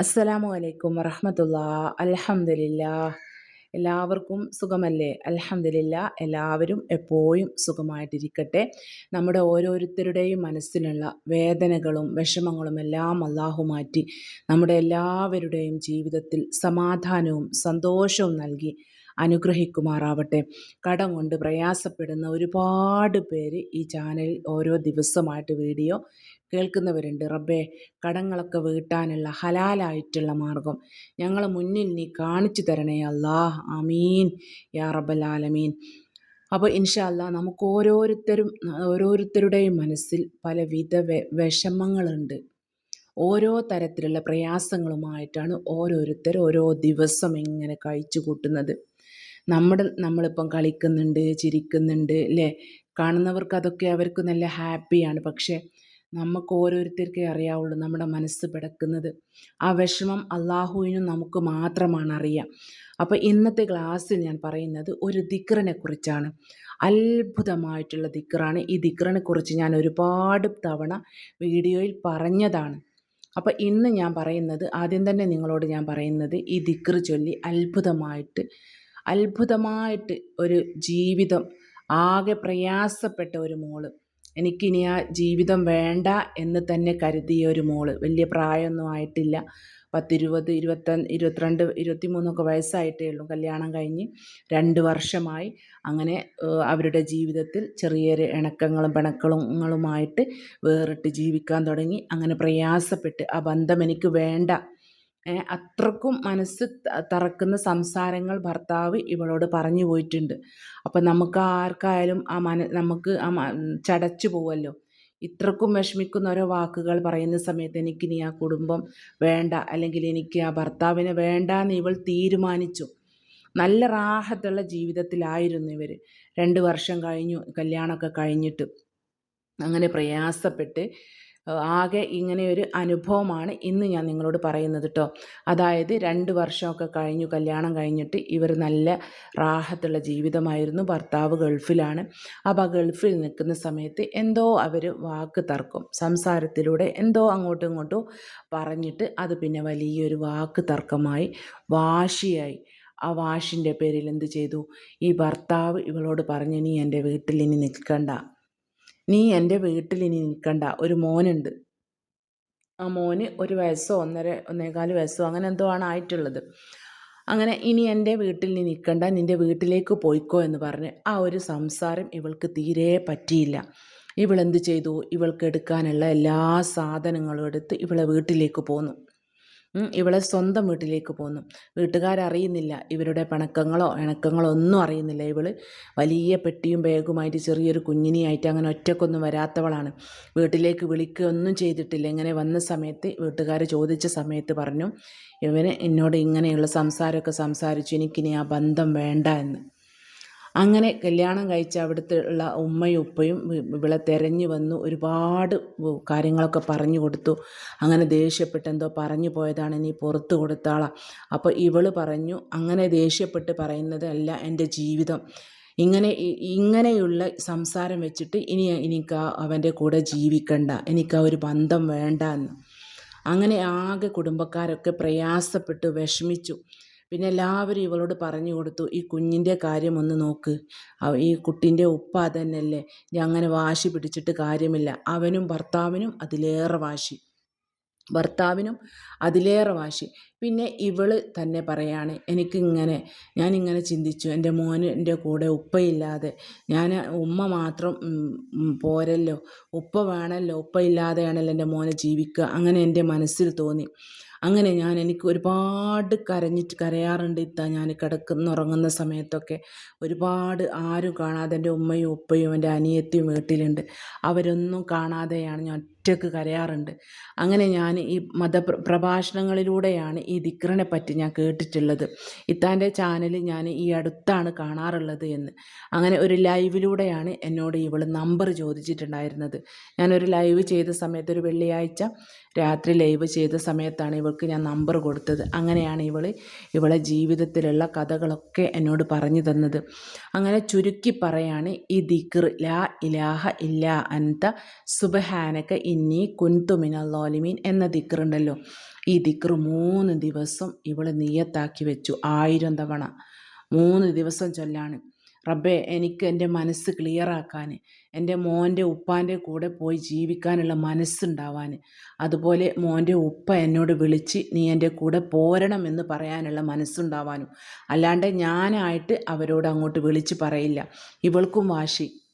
അസ്സലാമു അലൈക്കും വറഹമത്തുള്ള. അലഹമില്ല എല്ലാവർക്കും സുഖമല്ലേ? അലഹമില്ല എല്ലാവരും എപ്പോഴും സുഖമായിട്ടിരിക്കട്ടെ. നമ്മുടെ ഓരോരുത്തരുടെയും മനസ്സിലുള്ള വേദനകളും വിഷമങ്ങളും എല്ലാം അള്ളാഹു മാറ്റി നമ്മുടെ എല്ലാവരുടെയും ജീവിതത്തിൽ സമാധാനവും സന്തോഷവും നൽകി അനുഗ്രഹിക്കുമാറാവട്ടെ. കടം കൊണ്ട് പ്രയാസപ്പെടുന്ന ഒരുപാട് പേര് ഈ ചാനലിൽ ഓരോ ദിവസമായിട്ട് വീഡിയോ കേൾക്കുന്നവരുണ്ട്. റബ്ബേ കടങ്ങളൊക്കെ വീട്ടാനുള്ള ഹലാലായിട്ടുള്ള മാർഗം ഞങ്ങളെ മുന്നിൽ നീ കാണിച്ചു തരണേ അല്ലാഹ് അമീൻ യാ റബ്ബൽ ആലമീൻ. അപ്പോൾ ഇൻഷല്ല നമുക്ക് ഓരോരുത്തരും ഓരോരുത്തരുടെയും മനസ്സിൽ പലവിധ വിഷമങ്ങളുണ്ട്. ഓരോ തരത്തിലുള്ള പ്രയാസങ്ങളുമായിട്ടാണ് ഓരോരുത്തർ ഓരോ ദിവസം ഇങ്ങനെ കഴിച്ചു കൂട്ടുന്നത്. നമ്മുടെ നമ്മളിപ്പം കളിക്കുന്നുണ്ട് ചിരിക്കുന്നുണ്ട് അല്ലേ കാണുന്നവർക്ക് അതൊക്കെ അവർക്ക് നല്ല ഹാപ്പിയാണ്. പക്ഷേ നമുക്ക് ഓരോരുത്തർക്കേ അറിയാവുള്ളൂ നമ്മുടെ മനസ്സ് പിടക്കുന്നത്. ആ വിഷമം അള്ളാഹുവിനും നമുക്ക് മാത്രമാണ് അറിയാം. അപ്പോൾ ഇന്നത്തെ ക്ലാസ്സിൽ ഞാൻ പറയുന്നത് ഒരു ദിക്റിനെ കുറിച്ചാണ്. അത്ഭുതമായിട്ടുള്ള ദിക്റാണ്. ഈ ദിക്റിനെ കുറിച്ച് ഞാൻ ഒരുപാട് തവണ വീഡിയോയിൽ പറഞ്ഞതാണ്. അപ്പോൾ ഇന്ന് ഞാൻ പറയുന്നത് ആദ്യം തന്നെ നിങ്ങളോട് ഞാൻ പറയുന്നത് ഈ ദിക്റ് ചൊല്ലി അത്ഭുതമായിട്ട് അത്ഭുതമായിട്ട് ഒരു ജീവിതം ആകെ പ്രയാസപ്പെട്ട ഒരു മോൾ എനിക്കിനി ആ ജീവിതം വേണ്ട എന്ന് തന്നെ കരുതിയ ഒരു മോൾ. വലിയ പ്രായമൊന്നും ആയിട്ടില്ല. പത്തിരുപത് ഇരുപത്ത ഇരുപത്തിരണ്ട് ഇരുപത്തി മൂന്നൊക്കെ വയസ്സായിട്ടേ ഉള്ളൂ. കല്യാണം കഴിഞ്ഞ് രണ്ട് വർഷമായി. അങ്ങനെ അവരുടെ ജീവിതത്തിൽ ചെറിയൊരു ഇണക്കങ്ങളും പിണക്കങ്ങളുമായിട്ട് വേറിട്ട് ജീവിക്കാൻ തുടങ്ങി. അങ്ങനെ പ്രയാസപ്പെട്ട് ആ ബന്ധം എനിക്ക് വേണ്ട അത്രക്കും മനസ്സ് തറക്കുന്ന സംസാരങ്ങൾ ഭർത്താവ് ഇവളോട് പറഞ്ഞു പോയിട്ടുണ്ട്. അപ്പം നമുക്ക് ആർക്കായാലും ആ മന നമുക്ക് ആ ചടച്ചു പോവല്ലോ. ഇത്രക്കും വിഷമിക്കുന്ന ഓരോ വാക്കുകൾ പറയുന്ന സമയത്ത് എനിക്കിനി ആ കുടുംബം വേണ്ട അല്ലെങ്കിൽ എനിക്ക് ആ ഭർത്താവിനെ വേണ്ട എന്ന് ഇവൾ തീരുമാനിച്ചു. നല്ല റാഹത്തുള്ള ജീവിതത്തിലായിരുന്നു ഇവർ രണ്ട് വർഷം കഴിഞ്ഞു കല്യാണമൊക്കെ കഴിഞ്ഞിട്ട്. അങ്ങനെ പ്രയാസപ്പെട്ട് ആകെ ഇങ്ങനെയൊരു അനുഭവമാണ് ഇന്ന് ഞാൻ നിങ്ങളോട് പറയുന്നത് കേട്ടോ അതായത് രണ്ട് വർഷമൊക്കെ കഴിഞ്ഞു കല്യാണം കഴിഞ്ഞിട്ട് ഇവർ നല്ല റാഹത്തുള്ള ജീവിതമായിരുന്നു. ഭർത്താവ് ഗൾഫിലാണ്. അപ്പോൾ ആ ഗൾഫിൽ നിൽക്കുന്ന സമയത്ത് എന്തോ അവർ വാക്ക് തർക്കം സംസാരത്തിലൂടെ എന്തോ അങ്ങോട്ടും ഇങ്ങോട്ടും പറഞ്ഞിട്ട് അത് പിന്നെ വലിയൊരു വാക്ക് തർക്കമായി വാശിയായി. ആ വാഷിന്റെ പേരിൽ എന്ത് ചെയ്തു? ഈ ഭർത്താവ് ഇവളോട് പറഞ്ഞു നീ എന്റെ വീട്ടിൽ ഇനി നിൽക്കണ്ട. നീ എന്റെ വീട്ടിൽ ഇനി നിൽക്കണ്ട. ഒരു മോനുണ്ട്. ആ മോന് ഒരു വയസ്സോ ഒന്നര ഒന്നേകാൽ വയസ്സോ അങ്ങനെ എന്തോ ആണ് ആയിട്ടുള്ളത്. അങ്ങനെ ഇനി എന്റെ വീട്ടിൽ നീ നിൽക്കണ്ട. നിന്റെ വീട്ടിലേക്ക് പോയിക്കോ എന്ന് പറഞ്ഞ് ആ ഒരു സംസാരം ഇവൾക്ക് തീരെ പറ്റിയില്ല. ഇവളെന്ത് ചെയ്തു? ഇവൾക്ക് എടുക്കാനുള്ള എല്ലാ സാധനങ്ങളും എടുത്ത് ഇവളെ വീട്ടിലേക്ക് പോന്നു. ഇവളെ സ്വന്തം വീട്ടിലേക്ക് പോന്നു. വീട്ടുകാരറിയുന്നില്ല. ഇവരുടെ പിണക്കങ്ങളോ ഇണക്കങ്ങളോ ഒന്നും അറിയുന്നില്ല. ഇവൾ വലിയ പെട്ടിയും ബാഗുമായിട്ട് ചെറിയൊരു കുഞ്ഞിനിയായിട്ട് അങ്ങനെ ഒറ്റക്കൊന്നും വരാത്തവളാണ്. വീട്ടിലേക്ക് വിളിക്കുകയൊന്നും ചെയ്തിട്ടില്ല. ഇങ്ങനെ വന്ന സമയത്ത് വീട്ടുകാർ ചോദിച്ച സമയത്ത് പറഞ്ഞു ഇവന് എന്നോട് ഇങ്ങനെയുള്ള സംസാരമൊക്കെ സംസാരിച്ചു. എനിക്കിനി ആ ബന്ധം വേണ്ട എന്ന്. അങ്ങനെ കല്യാണം കഴിച്ച അവിടുത്തെ ഉള്ള ഉമ്മയും ഉപ്പയും ഇവളെ തിരഞ്ഞു വന്നു ഒരുപാട് കാര്യങ്ങളൊക്കെ പറഞ്ഞു കൊടുത്തു. അങ്ങനെ ദേഷ്യപ്പെട്ട് എന്തോ പറഞ്ഞു പോയതാണ് നീ പുറത്ത് കൊടുത്താളാ. അപ്പോൾ ഇവൾ പറഞ്ഞു അങ്ങനെ ദേഷ്യപ്പെട്ട് പറയുന്നതല്ല എന്റെ ജീവിതം. ഇങ്ങനെ ഇങ്ങനെയുള്ള സംസാരം വെച്ചിട്ട് ഇനി എനിക്ക് അവന്റെ കൂടെ ജീവിക്കണ്ട എനിക്ക് ആ ഒരു ബന്ധം വേണ്ട എന്ന് അങ്ങനെ ആകെ കുടുംബക്കാരൊക്കെ പ്രയാസപ്പെട്ടു വിഷമിച്ചു. പിന്നെ എല്ലാവരും ഇവളോട് പറഞ്ഞു കൊടുത്തു ഈ കുഞ്ഞിന്റെ കാര്യം ഒന്ന് നോക്ക്. ഈ കുട്ടീന്റെ ഉപ്പ അതന്നെയല്ലേ. ഇനി അങ്ങനെ വാശി പിടിച്ചിട്ട് കാര്യമില്ല. അവനും ഭർത്താവിനും അതിലേറെ വാശി. ഭർത്താവിനും അതിലേറെ വാശി. പിന്നെ ഇവൾ തന്നെ പറയാണ് എനിക്കിങ്ങനെ ഞാനിങ്ങനെ ചിന്തിച്ചു. എന്റെ മോന് എന്റെ കൂടെ ഉപ്പയില്ലാതെ. ഞാൻ ഉമ്മ മാത്രം പോരല്ലോ. ഉപ്പ വേണമല്ലോ. ഉപ്പ ഇല്ലാതെയാണല്ലോ എന്റെ മോനെ ജീവിക്കുക. അങ്ങനെ എന്റെ മനസ്സിൽ തോന്നി. അങ്ങനെ ഞാൻ എനിക്ക് ഒരുപാട് കരഞ്ഞിട്ട് കരയാറുണ്ട് ഇത്താ ഞാൻ കിടക്കുന്ന ഉറങ്ങുന്ന സമയത്തൊക്കെ. ഒരുപാട് ആരും കാണാതെ എന്റെ ഉമ്മയും ഉപ്പയും എന്റെ അനിയത്തിയും വീട്ടിലുണ്ട്. അവരൊന്നും കാണാതെയാണ് ഞാൻ ഒറ്റയ്ക്ക് കരയാറുണ്ട്. അങ്ങനെ ഞാൻ ഈ മത പ്രഭാഷണങ്ങളിലൂടെയാണ് ഈ ദിക്റിനെ പറ്റി ഞാൻ കേട്ടിട്ടുള്ളത്. ഇത്താന്റെ ചാനൽ ഞാൻ ഈ അടുത്താണ് കാണാറുള്ളത് എന്ന്. അങ്ങനെ ഒരു ലൈവിലൂടെയാണ് എന്നോട് ഇവൾ നമ്പർ ചോദിച്ചിട്ടുണ്ടായിരുന്നത്. ഞാനൊരു ലൈവ് ചെയ്ത സമയത്ത് ഒരു വെള്ളിയാഴ്ച രാത്രി ലൈവ് ചെയ്ത സമയത്താണ് ഇവൾക്ക് ഞാൻ നമ്പർ കൊടുത്തത്. അങ്ങനെയാണ് ഇവൾ ഇവളെ ജീവിതത്തിലുള്ള കഥകളൊക്കെ എന്നോട് പറഞ്ഞു തന്നത്. അങ്ങനെ ചുരുക്കി പറയാണ് ഈ ദിക്ർ ലാ ഇലാഹ ഇല്ലാ അന്ത സുബഹാനക ഇന്നി കുൻതുമിനൽ ലോലിമീൻ എന്ന ദിക്റുണ്ടല്ലോ. ഈ ദിക്റ് മൂന്ന് ദിവസം ഇവൾ നീയത്താക്കി വെച്ചു ആയിരം തവണ. മൂന്ന് ദിവസം ചൊല്ലാണ്. റബ്ബെ എനിക്ക് എന്റെ മനസ്സ് ക്ലിയറാക്കാൻ എന്റെ മോന്റെ ഉപ്പാന്റെ കൂടെ പോയി ജീവിക്കാനുള്ള മനസ്സുണ്ടാവാൻ അതുപോലെ മോന്റെ ഉപ്പ എന്നോട് വിളിച്ച് നീ എന്റെ കൂടെ പോരണം എന്ന് പറയാനുള്ള മനസ്സുണ്ടാവാനും. അല്ലാണ്ട് ഞാനായിട്ട് അവരോട് അങ്ങോട്ട് വിളിച്ച് പറയില്ല. ഇവൾക്കും വാശി.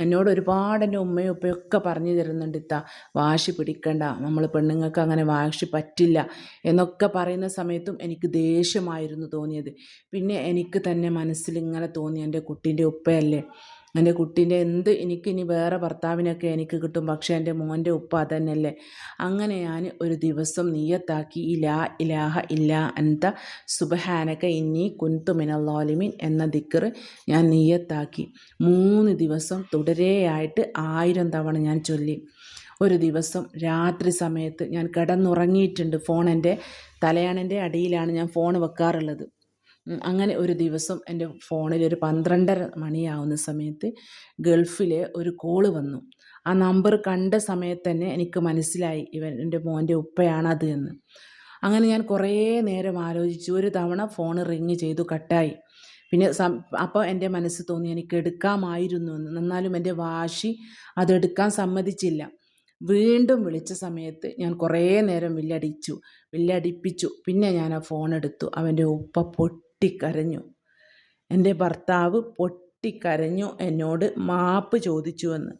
എന്നോട് ഒരുപാട് എന്റെ ഉമ്മയും ഉപ്പയൊക്കെ പറഞ്ഞു തരുന്നുണ്ട് ഇത്ത വാശി പിടിക്കണ്ട. നമ്മൾ പെണ്ണുങ്ങൾക്ക് അങ്ങനെ വാശി പറ്റില്ല എന്നൊക്കെ പറയുന്ന സമയത്തും എനിക്ക് ദേഷ്യമായിരുന്നു തോന്നിയത്. പിന്നെ എനിക്ക് തന്നെ മനസ്സിൽ ഇങ്ങനെ തോന്നി എന്റെ കുട്ടീന്റെ ഉപ്പയല്ലേ. എന്റെ കുട്ടീന്റെ എന്ത് എനിക്കിനി വേറെ ഭർത്താവിനൊക്കെ എനിക്ക് കിട്ടും പക്ഷേ എന്റെ മോന്റെ ഉപ്പ അതന്നെയല്ലേ. അങ്ങനെ ഞാൻ ഒരു ദിവസം നീയത്താക്കി ഇലാ ഇലാഹ ഇല്ലാ അന്ത സുബഹാനക ഇന്നി കുന്തു മിനല്ലോലിമിൻ എന്ന ദിക്കറ് ഞാൻ നീയത്താക്കി. മൂന്ന് ദിവസം തുടരെയായിട്ട് ആയിരം തവണ ഞാൻ ചൊല്ലി. ഒരു ദിവസം രാത്രി സമയത്ത് ഞാൻ കിടന്നുറങ്ങിയിട്ടുണ്ട്. ഫോൺ എന്റെ തലയാണെന്റെ അടിയിലാണ് ഞാൻ ഫോൺ വെക്കാറുള്ളത്. അങ്ങനെ ഒരു ദിവസം എന്റെ ഫോണിൽ ഒരു പന്ത്രണ്ടര മണിയാവുന്ന സമയത്ത് ഗൾഫിലെ ഒരു കോൾ വന്നു. ആ നമ്പർ കണ്ട സമയത്ത് തന്നെ എനിക്ക് മനസ്സിലായി ഇവൻ എന്റെ മോന്റെ ഉപ്പയാണത് എന്ന്. അങ്ങനെ ഞാൻ കുറേ നേരം ആലോചിച്ചു. ഒരു തവണ ഫോൺ റിങ് ചെയ്തു കട്ടായി. പിന്നെ അപ്പോൾ എന്റെ മനസ്സ് തോന്നി എനിക്ക് എടുക്കാമായിരുന്നു എന്ന്. എന്നാലും എന്റെ വാശി അതെടുക്കാൻ സമ്മതിച്ചില്ല. വീണ്ടും വിളിച്ച സമയത്ത് ഞാൻ കുറേ നേരം വില്ലടിച്ചു വില്ലടിപ്പിച്ചു. പിന്നെ ഞാൻ ആ ഫോൺ എടുത്തു. അവന്റെ ഉപ്പ പൊട്ടി പൊട്ടിക്കരഞ്ഞു. എന്റെ ഭർത്താവ് പൊട്ടിക്കരഞ്ഞു എന്നോട് മാപ്പ് ചോദിച്ചുവെന്ന്.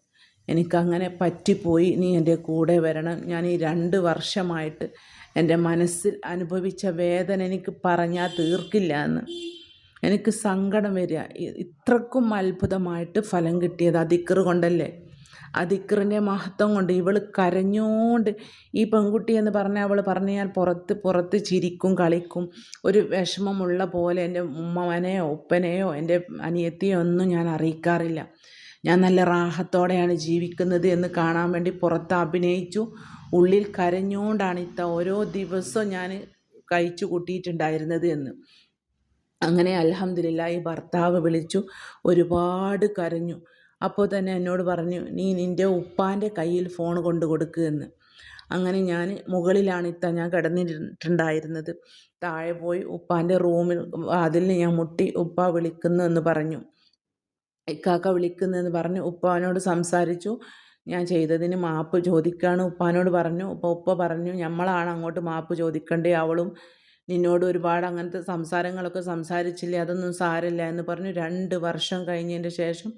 എനിക്കങ്ങനെ പറ്റിപ്പോയി. നീ എന്റെ കൂടെ വരണം. ഞാൻ ഈ രണ്ട് വർഷമായിട്ട് എന്റെ മനസ്സിൽ അനുഭവിച്ച വേദന എനിക്ക് പറഞ്ഞാൽ തീർക്കില്ല എന്ന്. എനിക്ക് സങ്കടം വരിക. ഇത്രക്കും അത്ഭുതമായിട്ട് ഫലം കിട്ടിയത് അതിക്കറ് കൊണ്ടല്ലേ? ആ ദിക്റിന്റെ മഹത്വം കൊണ്ട് ഇവൾ കരഞ്ഞോണ്ട് ഈ പെൺകുട്ടി എന്ന് പറഞ്ഞാൽ അവൾ പറഞ്ഞാൽ പുറത്ത് പുറത്ത് ചിരിക്കും കളിക്കും. ഒരു വിഷമമുള്ള പോലെ എന്റെ ഉമ്മവനെയോ ഉപ്പനെയോ എന്റെ അനിയത്തിയോ ഒന്നും ഞാൻ അറിയിക്കാറില്ല. ഞാൻ നല്ല റാഹത്തോടെയാണ് ജീവിക്കുന്നത് എന്ന് കാണാൻ വേണ്ടി പുറത്ത് അഭിനയിച്ചു. ഉള്ളിൽ കരഞ്ഞുകൊണ്ടാണ് ഇത്ത ഓരോ ദിവസവും ഞാൻ കഴിച്ചു കൂട്ടിയിട്ടുണ്ടായിരുന്നത് എന്ന്. അങ്ങനെ അലഹമില്ല ഈ ഭർത്താവ് വിളിച്ചു. ഒരുപാട് കരഞ്ഞു. അപ്പോൾ തന്നെ എന്നോട് പറഞ്ഞു നീ നിന്റെ ഉപ്പാന്റെ കയ്യിൽ ഫോൺ കൊണ്ട് കൊടുക്കുമെന്ന് അങ്ങനെ ഞാൻ മുകളിലാണ് ഇത്ത ഞാൻ കിടന്നിട്ടുണ്ടായിരുന്നത്. താഴെ പോയി ഉപ്പാന്റെ റൂമിൽ വാതിലിന് ഞാൻ മുട്ടി ഉപ്പ വിളിക്കുന്നു എന്ന് പറഞ്ഞു. ഇക്കാക്ക വിളിക്കുന്നതെന്ന് പറഞ്ഞു. ഉപ്പാനോട് സംസാരിച്ചു. ഞാൻ ചെയ്തതിന് മാപ്പ് ചോദിക്കുകയാണ് ഉപ്പാനോട് പറഞ്ഞു ഉപ്പ ഉപ്പ പറഞ്ഞു നമ്മളാണ് അങ്ങോട്ട് മാപ്പ് ചോദിക്കേണ്ടേ അവളും നിന്നോട് ഒരുപാട് അങ്ങനത്തെ സംസാരങ്ങളൊക്കെ സംസാരിച്ചില്ലേ അതൊന്നും സാരമില്ല എന്ന് പറഞ്ഞു. രണ്ട് വർഷം കഴിഞ്ഞതിന്റെ ശേഷം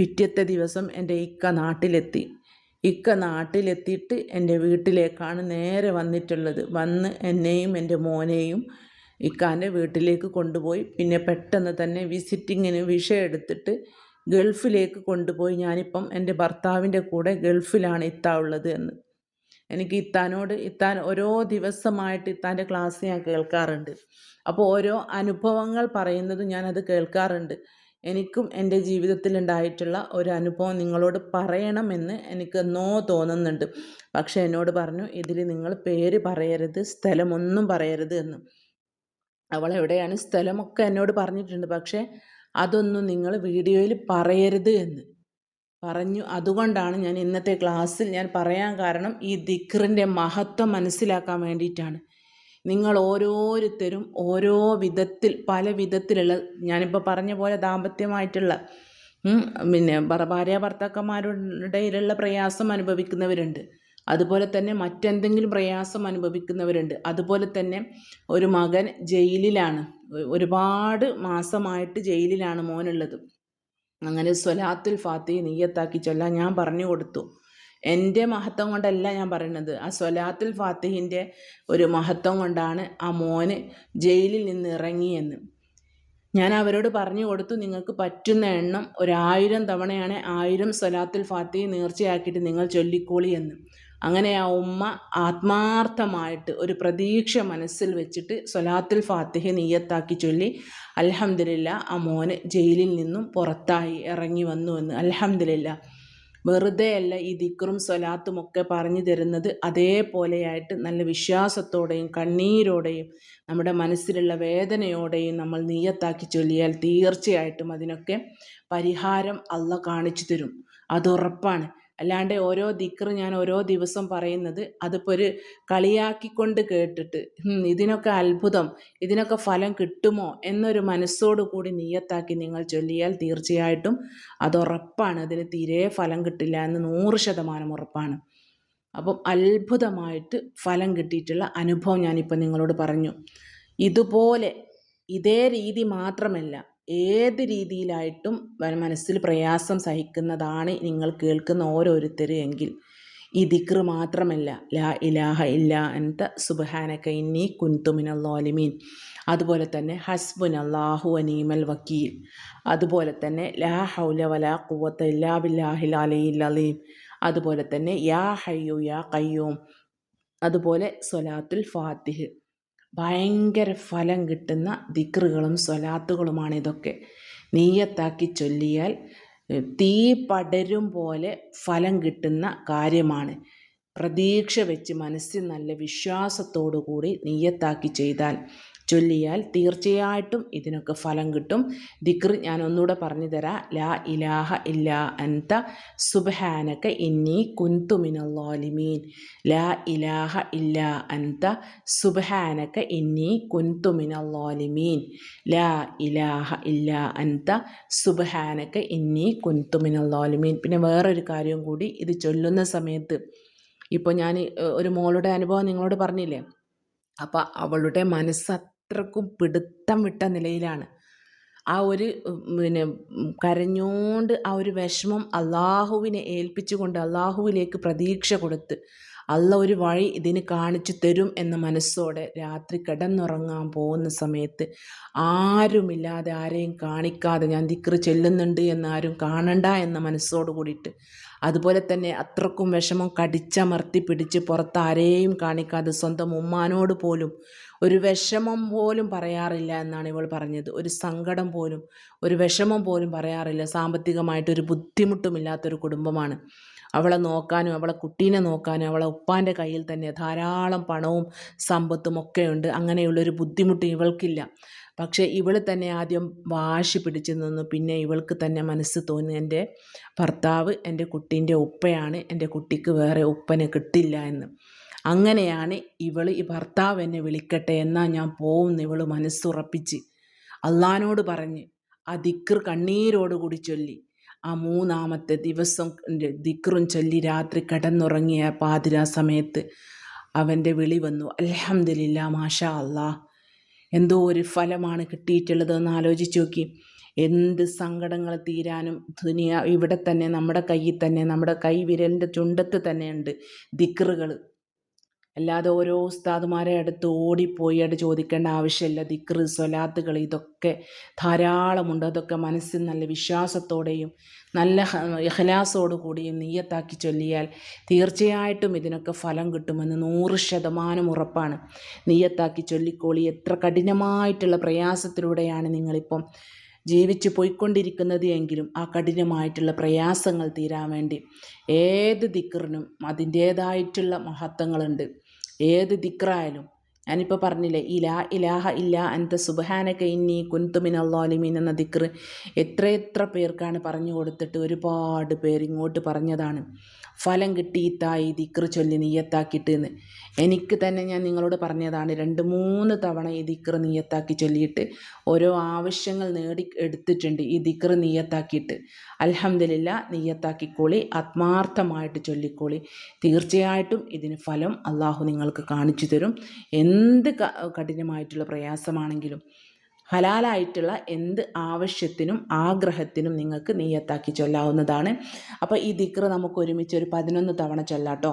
പിറ്റത്തെ ദിവസം എന്റെ ഇക്ക നാട്ടിലെത്തി. ഇക്ക നാട്ടിലെത്തിയിട്ട് എന്റെ വീട്ടിലേക്കാണ് നേരെ വന്നിട്ടുള്ളത്. വന്ന് എന്നെയും എന്റെ മോനെയും ഇക്കാന്റെ വീട്ടിലേക്ക് കൊണ്ടുപോയി. പിന്നെ പെട്ടെന്ന് തന്നെ വിസിറ്റിങ്ങിന് വിഷയം എടുത്തിട്ട് ഗൾഫിലേക്ക് കൊണ്ടുപോയി. ഞാനിപ്പം എന്റെ ഭർത്താവിന്റെ കൂടെ ഗൾഫിലാണ് ഇത്ത ഉള്ളത് എന്ന്. എനിക്ക് ഇത്താനോട് ഇത്താൻ ഓരോ ദിവസമായിട്ട് ഇത്താന്റെ ക്ലാസ് ഞാൻ കേൾക്കാറുണ്ട്. അപ്പോൾ ഓരോ അനുഭവങ്ങൾ പറയുന്നത് ഞാനത് കേൾക്കാറുണ്ട്. എനിക്കും എന്റെ ജീവിതത്തിൽ ഉണ്ടായിട്ടുള്ള ഒരു അനുഭവം നിങ്ങളോട് പറയണമെന്ന് എനിക്ക് നോ തോന്നുന്നുണ്ട്. പക്ഷേ എന്നോട് പറഞ്ഞു ഇതിൽ നിങ്ങൾ പേര് പറയരുത് സ്ഥലമൊന്നും പറയരുത് എന്ന്. അവൾ എവിടെയാണ്? സ്ഥലമൊക്കെ എന്നോട് പറഞ്ഞിട്ടുണ്ട്. പക്ഷേ അതൊന്നും നിങ്ങൾ വീഡിയോയിൽ പറയരുത് എന്ന്. പറഞ്ഞു. അതുകൊണ്ടാണ് ഞാൻ ഇന്നത്തെ ക്ലാസ്സിൽ ഞാൻ പറയാൻ കാരണം ഈ ദിക്റിന്റെ മഹത്വം മനസ്സിലാക്കാൻ വേണ്ടിയിട്ടാണ്. നിങ്ങൾ ഓരോരുത്തരും ഓരോ വിധത്തിൽ പല വിധത്തിലുള്ള ഞാനിപ്പോൾ പറഞ്ഞ പോലെ ദാമ്പത്യമായിട്ടുള്ള പിന്നെ ഭാര്യ ഭർത്താക്കന്മാരുടെ ഇടയിലുള്ള പ്രയാസം അനുഭവിക്കുന്നവരുണ്ട്. അതുപോലെ തന്നെ മറ്റെന്തെങ്കിലും പ്രയാസം അനുഭവിക്കുന്നവരുണ്ട്. അതുപോലെ തന്നെ ഒരു മകൻ ജയിലിലാണ്. ഒരുപാട് മാസമായിട്ട് ജയിലിലാണ് മോനുള്ളത്. അങ്ങനെ സ്വലാത്തുൽ ഫാത്തി നീയത്താക്കി ചൊല്ലാൻ ഞാൻ പറഞ്ഞു കൊടുത്തു. എന്റെ മഹത്വം കൊണ്ടല്ല ഞാൻ പറയുന്നത്. ആ സ്വലാത്തുൽ ഫാത്തിഹിന്റെ ഒരു മഹത്വം കൊണ്ടാണ് ആ മോന് ജയിലിൽ നിന്ന് ഇറങ്ങിയെന്ന്. ഞാൻ അവരോട് പറഞ്ഞു കൊടുത്തു നിങ്ങൾക്ക് പറ്റുന്ന എണ്ണം ഒരായിരം തവണയാണ് ആയിരം സ്വലാത്തുൽ ഫാത്തിഹ് നേർച്ചയാക്കിയിട്ട് നിങ്ങൾ ചൊല്ലിക്കോളി എന്ന്. അങ്ങനെ ആ ഉമ്മ ആത്മാർത്ഥമായിട്ട് ഒരു പ്രതീക്ഷ മനസ്സിൽ വെച്ചിട്ട് സ്വലാത്തുൽ ഫാത്തിഹ നീയത്താക്കി ചൊല്ലി. അലഹമില്ല ആ മോന് ജയിലിൽ നിന്നും പുറത്തായി ഇറങ്ങി വന്നു എന്ന്. അലഹമില്ല വെറുതെയല്ല ഈ ദിക്റും സ്വലാത്തും ഒക്കെ പറഞ്ഞു തരുന്നത് അതേപോലെയായിട്ട് നല്ല വിശ്വാസത്തോടെയും കണ്ണീരോടെയും നമ്മുടെ മനസ്സിലുള്ള വേദനയോടെയും നമ്മൾ നീയത്താക്കി ചൊല്ലിയാൽ തീർച്ചയായിട്ടും അതിനൊക്കെ പരിഹാരം അല്ല കാണിച്ചു തരും. അതുറപ്പാണ് അല്ലാണ്ട് ഓരോ ദിക്റ് ഞാൻ ഓരോ ദിവസം പറയുന്നത് അതിപ്പോൾ ഒരു കളിയാക്കിക്കൊണ്ട് കേട്ടിട്ട് ഇതിനൊക്കെ അത്ഭുതം ഇതിനൊക്കെ ഫലം കിട്ടുമോ? എന്നൊരു മനസ്സോടു കൂടി നീയത്താക്കി നിങ്ങൾ ചൊല്ലിയാൽ തീർച്ചയായിട്ടും അത് ഉറപ്പാണ് അതിന് തീരെ ഫലം കിട്ടില്ല എന്ന് നൂറ് ശതമാനം ഉറപ്പാണ്. അപ്പം അത്ഭുതമായിട്ട് ഫലം കിട്ടിയിട്ടുള്ള അനുഭവം ഞാനിപ്പോൾ നിങ്ങളോട് പറഞ്ഞു. ഇതുപോലെ ഇതേ രീതി മാത്രമല്ല ഏത് രീതിയിലായിട്ടും മനസ്സിൽ പ്രയാസം സഹിക്കുന്നതാണ് നിങ്ങൾ കേൾക്കുന്ന ഓരോരുത്തരും എങ്കിൽ. ഈ ദിക്റ് മാത്രമല്ല ലാ ഇലാഹ ഇല്ല അൻത സുബഹാനക ഇന്നി കുന്തുമിനല്ലോലിമീൻ അതുപോലെ തന്നെ ഹസ്ബുൻ അള്ളാഹു അനീമൽ വക്കീൽ. അതുപോലെ തന്നെ ലാ ഹൗല വലാ കുവത്ത് ഇല്ലാ ബില്ലാഹി അലയിൽ അലീം. അതുപോലെ തന്നെ യാ ഹയ്യു യാ കയ്യൂം അതുപോലെ സൊലാത്തുൽ ഫാത്തിഹ്. ഭയങ്കര ഫലം കിട്ടുന്ന ദിക്റുകളും സ്വലാത്തുകളുമാണ് ഇതൊക്കെ. നീയത്താക്കി ചൊല്ലിയാൽ തീ പടരും പോലെ ഫലം കിട്ടുന്ന കാര്യമാണ്. പ്രതീക്ഷ വെച്ച് മനസ്സിൽ നല്ല വിശ്വാസത്തോടു കൂടി നീയത്താക്കി ചെയ്താൽ ചൊല്ലിയാൽ തീർച്ചയായിട്ടും ഇതിനൊക്കെ ഫലം കിട്ടും. ദിക്ർ ഞാൻ ഒന്നുകൂടെ പറഞ്ഞു തരാം ലാ ഇലാഹ ഇല്ലാ അൻത സുബ്ഹാനക ഇന്നി കുന്തു ലാ ഇലാഹ ഇല്ലാ അൻത സുബ്ഹാനക ഇന്നി കുന്തു ലാ ഇലാഹ ഇല്ലാ അൻത സുബ്ഹാനക ഇന്നി കുന്തു പിന്നെ വേറൊരു കാര്യം കൂടി ഇത് ചൊല്ലുന്ന സമയത്ത് ഇപ്പോൾ ഞാൻ ഒരു മോളുടെ അനുഭവം നിങ്ങളോട് പറഞ്ഞില്ലേ? അപ്പം അവളുടെ മനസ്സ് അത്രക്കും പിടുത്തം വിട്ട നിലയിലാണ്. ആ ഒരു പിന്നെ കരഞ്ഞുകൊണ്ട് ആ ഒരു വിഷമം അള്ളാഹുവിനെ ഏൽപ്പിച്ചുകൊണ്ട് അള്ളാഹുവിലേക്ക് പ്രതീക്ഷ കൊടുത്ത് അള്ള ഒരു വഴി ഇതിന് കാണിച്ചു തരും എന്ന മനസ്സോടെ രാത്രി കിടന്നുറങ്ങാൻ പോകുന്ന സമയത്ത് ആരുമില്ലാതെ ആരെയും കാണിക്കാതെ ഞാൻ ദിക്റ് ചെല്ലുന്നുണ്ട് എന്നാരും കാണണ്ട എന്ന മനസ്സോട് കൂടിയിട്ട് അതുപോലെ തന്നെ അത്രക്കും വിഷമം കടിച്ചമർത്തി പിടിച്ച് പുറത്ത് ആരെയും കാണിക്കാതെ സ്വന്തം ഉമ്മാനോട് പോലും ഒരു വിഷമം പോലും പറയാറില്ല എന്നാണ് ഇവൾ പറഞ്ഞത്. ഒരു സങ്കടം പോലും ഒരു വിഷമം പോലും പറയാറില്ല. സാമ്പത്തികമായിട്ട് ഒരു ബുദ്ധിമുട്ടുമില്ലാത്തൊരു കുടുംബമാണ്. അവളെ നോക്കാനും അവളെ കുട്ടീനെ നോക്കാനും അവളെ ഉപ്പാന്റെ കയ്യിൽ തന്നെ ധാരാളം പണവും സമ്പത്തും ഒക്കെ ഉണ്ട്. അങ്ങനെയുള്ളൊരു ബുദ്ധിമുട്ട് ഇവൾക്കില്ല. പക്ഷേ ഇവൾ തന്നെ ആദ്യം വാശി പിടിച്ചു നിന്നു. പിന്നെ ഇവൾക്ക് തന്നെ മനസ്സ് തോന്നി എന്റെ ഭർത്താവ് എന്റെ കുട്ടീന്റെ ഉപ്പയാണ് എന്റെ കുട്ടിക്ക് വേറെ ഉപ്പനെ കിട്ടില്ല എന്ന്. അങ്ങനെയാണ് ഇവൾ ഈ ഭർത്താവ് എന്നെ വിളിക്കട്ടെ എന്നാൽ ഞാൻ പോകുന്നു ഇവൾ മനസ്സുറപ്പിച്ച്. അള്ളഹാനോട് പറഞ്ഞ് ആ കണ്ണീരോട് കണ്ണീരോടുകൂടി ചൊല്ലി. ആ മൂന്നാമത്തെ ദിവസം ദിക്റും ചൊല്ലി രാത്രി കിടന്നുറങ്ങിയ പാതിരാ സമയത്ത് അവന്റെ വിളി വന്നു അലഹമില്ല മാഷാ അല്ലാ എന്തോ ഒരു ഫലമാണ് കിട്ടിയിട്ടുള്ളതെന്ന് ആലോചിച്ച് നോക്കി. എന്ത് സങ്കടങ്ങൾ തീരാനും ദുനിയ ഇവിടെ തന്നെ നമ്മുടെ കയ്യിൽ തന്നെ നമ്മുടെ കൈ വിരലിന്റെ ചുണ്ടത്ത് തന്നെയുണ്ട് ദിക്റുകൾ. അല്ലാതെ ഓരോ ഉസ്താദുമാരെ അടുത്ത് ഓടിപ്പോയി അവിടെ ചോദിക്കേണ്ട ആവശ്യമില്ല. ദിക്റ് സ്വലാത്തുകൾ ഇതൊക്കെ ധാരാളമുണ്ട്. അതൊക്കെ മനസ്സിൽ നല്ല വിശ്വാസത്തോടെയും നല്ല ഇഹ്ലാസോടു കൂടിയും നീയത്താക്കി ചൊല്ലിയാൽ തീർച്ചയായിട്ടും ഇതിനൊക്കെ ഫലം കിട്ടുമെന്ന് നൂറ് ശതമാനം ഉറപ്പാണ്. നീയത്താക്കി ചൊല്ലിക്കോളി. എത്ര കഠിനമായിട്ടുള്ള പ്രയാസത്തിലൂടെയാണ് നിങ്ങളിപ്പം ജീവിച്ച് പോയിക്കൊണ്ടിരിക്കുന്നത് എങ്കിലും ആ കഠിനമായിട്ടുള്ള പ്രയാസങ്ങൾ തീരാൻ വേണ്ടി ഏത് ദിക്കറിനും അതിന്റേതായിട്ടുള്ള മഹത്വങ്ങളുണ്ട്. ഏത് ദിക്റായാലും ഞാനിപ്പോൾ പറഞ്ഞില്ലേ ഇലാ ഇലാഹ ഇല്ല അൻത സുബഹാനക്ക ഇന്നി കുന്തുമിൻ അള്ളാലിമീൻ എന്ന ദിക്ർ എത്ര എത്ര പേർക്കാണ് പറഞ്ഞു കൊടുത്തിട്ട് ഒരുപാട് പേർ ഇങ്ങോട്ട് പറഞ്ഞതാണ്. ഫലം കിട്ടിയിത്തായി ദിക്ർ ചൊല്ലി നീയത്താക്കിയിട്ട് എന്ന് എനിക്ക് തന്നെ ഞാൻ നിങ്ങളോട് പറഞ്ഞതാണ് രണ്ട് മൂന്ന് തവണ ഈ ദിക്ർ നീയത്താക്കി ചൊല്ലിയിട്ട് ഓരോ ആവശ്യങ്ങൾ നേടി എടുത്തിട്ടുണ്ട് ഈ ദിക്ർ നീയത്താക്കിയിട്ട്. അലഹമില്ല നീയത്താക്കിക്കോളി ആത്മാർത്ഥമായിട്ട് ചൊല്ലിക്കോളി. തീർച്ചയായിട്ടും ഇതിന് ഫലം അള്ളാഹു നിങ്ങൾക്ക് കാണിച്ചു തരും എന്ത് കഠിനമായിട്ടുള്ള പ്രയാസമാണെങ്കിലും ഹലാലായിട്ടുള്ള എന്ത് ആവശ്യത്തിനും ആഗ്രഹത്തിനും നിങ്ങൾക്ക് നീയത്താക്കി ചൊല്ലാവുന്നതാണ്. അപ്പോൾ ഈ ദിക്ർ നമുക്ക് ഒരുമിച്ച് ഒരു പതിനൊന്ന് തവണ ചൊല്ലാം ചൊല്ലാട്ടോ.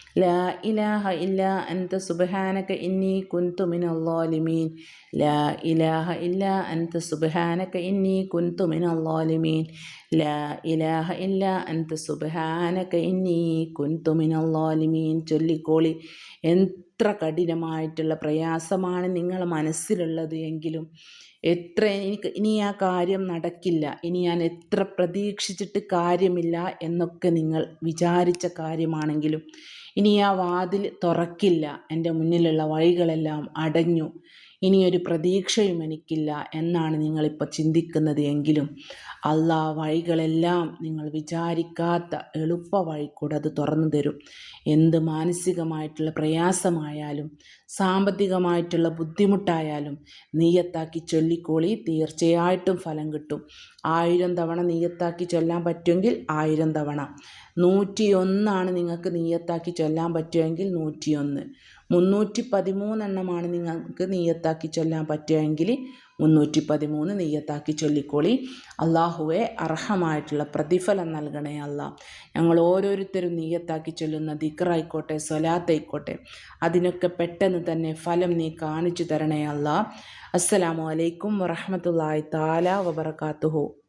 ലാ ഇലാഹ ഇല്ല അൻത സുബഹാനക ഇന്നി കുന്തു മിനല്ലാലിമീൻ ലാ ഇലാഹ ഇല്ല അൻത സുബഹാനക ഇന്നി കുന്തു മിനല്ലാലിമീൻ ലാ ഇലാഹ ഇല്ല അൻത സുബഹാനക ഇന്നി കുന്തു മിനല്ലാലിമീൻ ചൊല്ലിക്കോളി. എത്ര കഠിനമായിട്ടുള്ള പ്രയാസമാണ് നിങ്ങളെ മനസ്സിലുള്ളത് എങ്കിലും. എത്ര എനിക്ക് ഇനി ആ കാര്യം നടക്കില്ല. ഇനി ഞാൻ എത്ര പ്രതീക്ഷിച്ചിട്ട് കാര്യമില്ല എന്നൊക്കെ നിങ്ങൾ വിചാരിച്ച കാര്യമാണെങ്കിലും ഇനി ആ വാതിൽ തുറക്കില്ല. എന്റെ മുന്നിലുള്ള വഴികളെല്ലാം അടഞ്ഞു. ഇനിയൊരു പ്രതീക്ഷയും എനിക്കില്ല എന്നാണ് നിങ്ങളിപ്പോൾ ചിന്തിക്കുന്നത് എങ്കിലും അള്ളാ വഴികളെല്ലാം നിങ്ങൾ വിചാരിക്കാത്ത എളുപ്പ വഴി കൂടെ അത് തുറന്നു തരും. എന്ത് മാനസികമായിട്ടുള്ള പ്രയാസമായാലും സാമ്പത്തികമായിട്ടുള്ള ബുദ്ധിമുട്ടായാലും നീയത്താക്കി ചൊല്ലിക്കോളി. തീർച്ചയായിട്ടും ഫലം കിട്ടും. ആയിരം തവണ നീയത്താക്കി ചൊല്ലാൻ പറ്റുമെങ്കിൽ ആയിരം തവണ. നൂറ്റിയൊന്നാണ് നിങ്ങൾക്ക് നീയത്താക്കി ചൊല്ലാൻ പറ്റുമെങ്കിൽ നൂറ്റിയൊന്ന്. മുന്നൂറ്റി പതിമൂന്നെണ്ണമാണ് നിങ്ങൾക്ക് നീയത്താക്കി ചൊല്ലാൻ പറ്റുമെങ്കിൽ മുന്നൂറ്റി പതിമൂന്ന് നെയ്യത്താക്കി ചൊല്ലിക്കോളി. അള്ളാഹുവെ അർഹമായിട്ടുള്ള പ്രതിഫലം നൽകണേ അല്ല. ഞങ്ങൾ ഓരോരുത്തരും നെയ്യത്താക്കി ചൊല്ലുന്ന ദിക്കറായിക്കോട്ടെ സ്വലാത്തായിക്കോട്ടെ അതിനൊക്കെ പെട്ടെന്ന് തന്നെ ഫലം നീ കാണിച്ചു തരണേ അല്ല. അസ്സലാമു അലൈക്കും വറഹമത്തല്ലാഹി താല വബർക്കാത്തുഹു